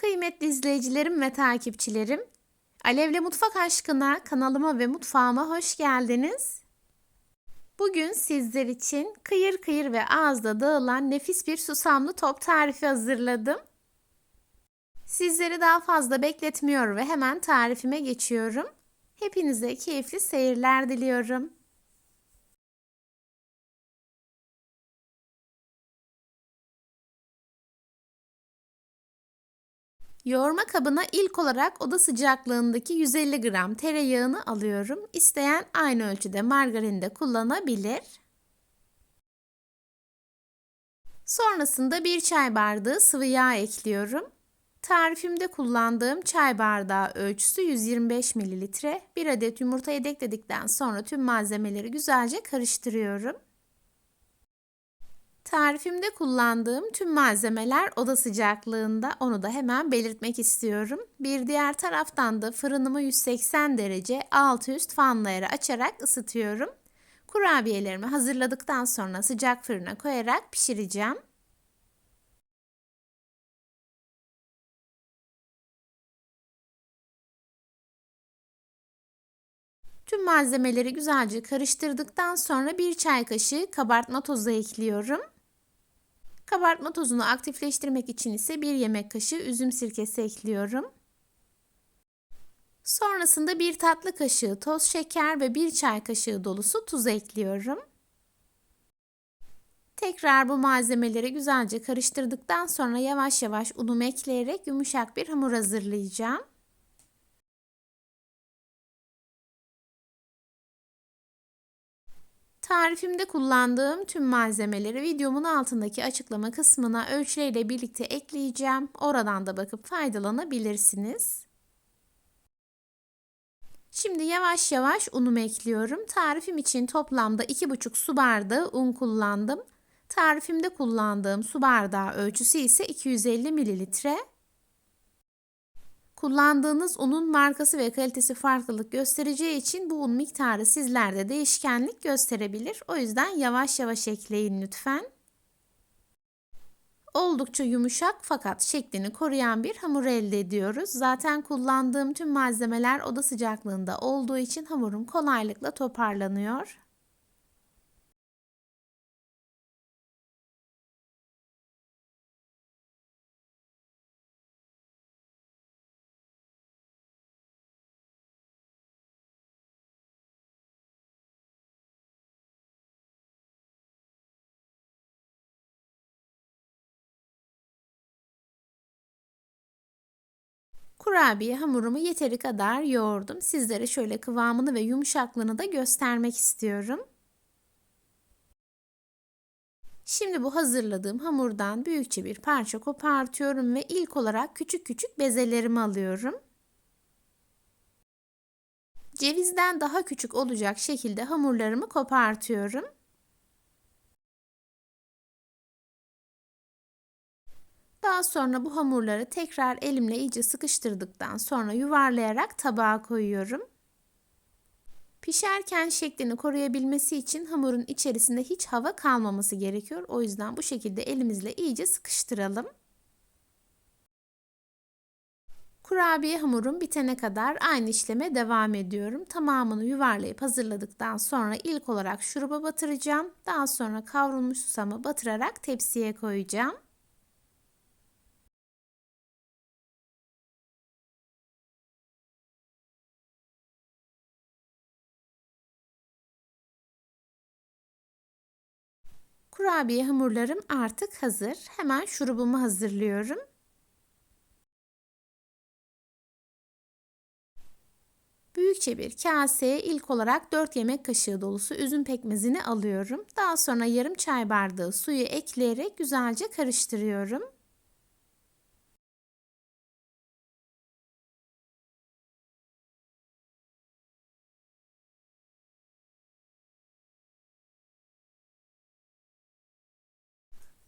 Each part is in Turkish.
Kıymetli izleyicilerim ve takipçilerim, Alevle Mutfak Aşkına kanalıma ve mutfağıma hoş geldiniz. Bugün sizler için kıyır kıyır ve ağızda dağılan nefis bir susamlı top tarifi hazırladım. Sizleri daha fazla bekletmiyor ve hemen tarifime geçiyorum. Hepinize keyifli seyirler diliyorum. Yoğurma kabına ilk olarak oda sıcaklığındaki 150 gram tereyağını alıyorum. İsteyen aynı ölçüde margarin de kullanabilir. Sonrasında bir çay bardağı sıvı yağ ekliyorum. Tarifimde kullandığım çay bardağı ölçüsü 125 mililitre. Bir adet yumurtayı ekledikten sonra tüm malzemeleri güzelce karıştırıyorum. Tarifimde kullandığım tüm malzemeler oda sıcaklığında onu da hemen belirtmek istiyorum. Bir diğer taraftan da fırınımı 180 derece altı üst fanları açarak ısıtıyorum. Kurabiyelerimi hazırladıktan sonra sıcak fırına koyarak pişireceğim. Tüm malzemeleri güzelce karıştırdıktan sonra bir çay kaşığı kabartma tozu ekliyorum. Kabartma tozunu aktifleştirmek için ise bir yemek kaşığı üzüm sirkesi ekliyorum. Sonrasında bir tatlı kaşığı toz şeker ve bir çay kaşığı dolusu tuz ekliyorum. Tekrar bu malzemeleri güzelce karıştırdıktan sonra yavaş yavaş unumu ekleyerek yumuşak bir hamur hazırlayacağım. Tarifimde kullandığım tüm malzemeleri videomun altındaki açıklama kısmına ölçüleriyle birlikte ekleyeceğim. Oradan da bakıp faydalanabilirsiniz. Şimdi yavaş yavaş unumu ekliyorum. Tarifim için toplamda 2,5 su bardağı un kullandım. Tarifimde kullandığım su bardağı ölçüsü ise 250 mililitre. Kullandığınız unun markası ve kalitesi farklılık göstereceği için bu un miktarı sizlerde değişkenlik gösterebilir. O yüzden yavaş yavaş ekleyin lütfen. Oldukça yumuşak fakat şeklini koruyan bir hamur elde ediyoruz. Zaten kullandığım tüm malzemeler oda sıcaklığında olduğu için hamurum kolaylıkla toparlanıyor. Kurabiye hamurumu yeteri kadar yoğurdum. Sizlere şöyle kıvamını ve yumuşaklığını da göstermek istiyorum. Şimdi bu hazırladığım hamurdan büyükçe bir parça kopartıyorum ve ilk olarak küçük küçük bezelerimi alıyorum. Cevizden daha küçük olacak şekilde hamurlarımı kopartıyorum. Daha sonra bu hamurları tekrar elimle iyice sıkıştırdıktan sonra yuvarlayarak tabağa koyuyorum. Pişerken şeklini koruyabilmesi için hamurun içerisinde hiç hava kalmaması gerekiyor. O yüzden bu şekilde elimizle iyice sıkıştıralım. Kurabiye hamurum bitene kadar aynı işleme devam ediyorum. Tamamını yuvarlayıp hazırladıktan sonra ilk olarak şuruba batıracağım. Daha sonra kavrulmuş susamı batırarak tepsiye koyacağım. Kurabiye hamurlarım artık hazır. Hemen şurubumu hazırlıyorum. Büyükçe bir kaseye ilk olarak 4 yemek kaşığı dolusu üzüm pekmezini alıyorum. Daha sonra yarım çay bardağı suyu ekleyerek güzelce karıştırıyorum.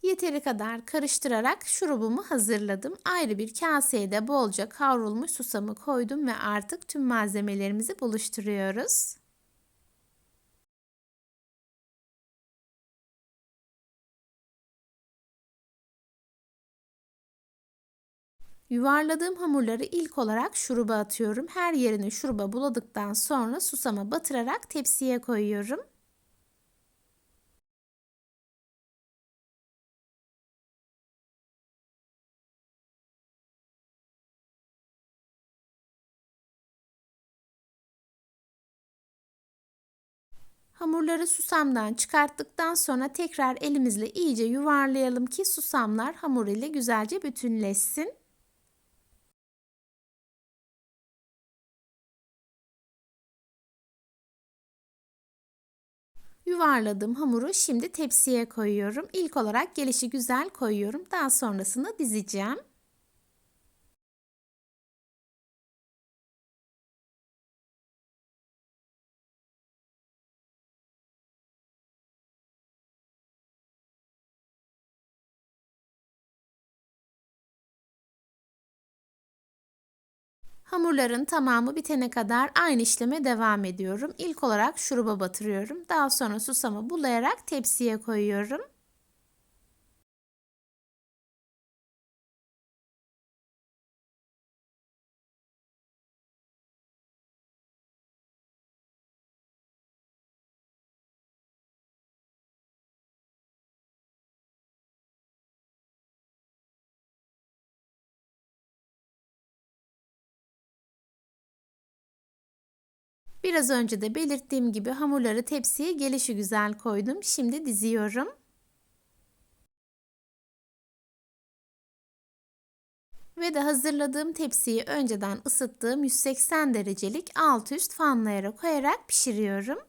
Yeteri kadar karıştırarak şurubumu hazırladım. Ayrı bir kaseye de bolca kavrulmuş susamı koydum ve artık tüm malzemelerimizi buluşturuyoruz. Yuvarladığım hamurları ilk olarak şuruba atıyorum. Her yerini şuruba buladıktan sonra susama batırarak tepsiye koyuyorum. Hamurları susamdan çıkarttıktan sonra tekrar elimizle iyice yuvarlayalım ki susamlar hamur ile güzelce bütünleşsin. Yuvarladığım hamuru şimdi tepsiye koyuyorum. İlk olarak gelişi güzel koyuyorum. Daha sonrasında dizeceğim. Hamurların tamamı bitene kadar aynı işleme devam ediyorum. İlk olarak şuruba batırıyorum. Daha sonra susamı bulayarak tepsiye koyuyorum. Biraz önce de belirttiğim gibi hamurları tepsiye gelişi güzel koydum. Şimdi diziyorum. Ve de hazırladığım tepsiyi önceden ısıttığım 180 derecelik alt üst fanlayara koyarak pişiriyorum.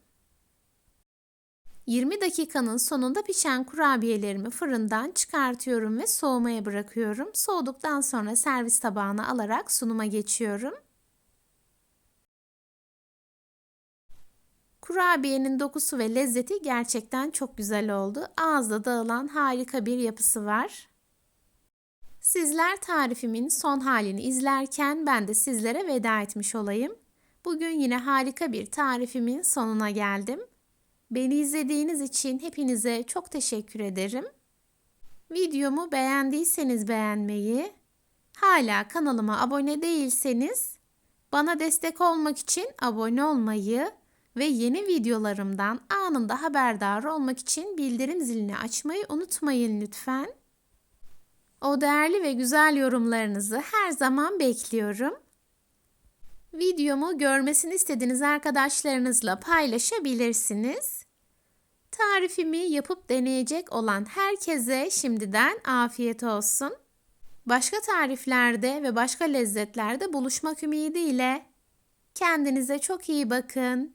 20 dakikanın sonunda pişen kurabiyelerimi fırından çıkartıyorum ve soğumaya bırakıyorum. Soğuduktan sonra servis tabağına alarak sunuma geçiyorum. Kurabiyenin dokusu ve lezzeti gerçekten çok güzel oldu. Ağızda dağılan harika bir yapısı var. Sizler tarifimin son halini izlerken ben de sizlere veda etmiş olayım. Bugün yine harika bir tarifimin sonuna geldim. Beni izlediğiniz için hepinize çok teşekkür ederim. Videomu beğendiyseniz beğenmeyi, hala kanalıma abone değilseniz bana destek olmak için abone olmayı ve yeni videolarımdan anında haberdar olmak için bildirim zilini açmayı unutmayın lütfen. O değerli ve güzel yorumlarınızı her zaman bekliyorum. Videomu görmesini istediğiniz arkadaşlarınızla paylaşabilirsiniz. Tarifimi yapıp deneyecek olan herkese şimdiden afiyet olsun. Başka tariflerde ve başka lezzetlerde buluşmak ümidiyle kendinize çok iyi bakın.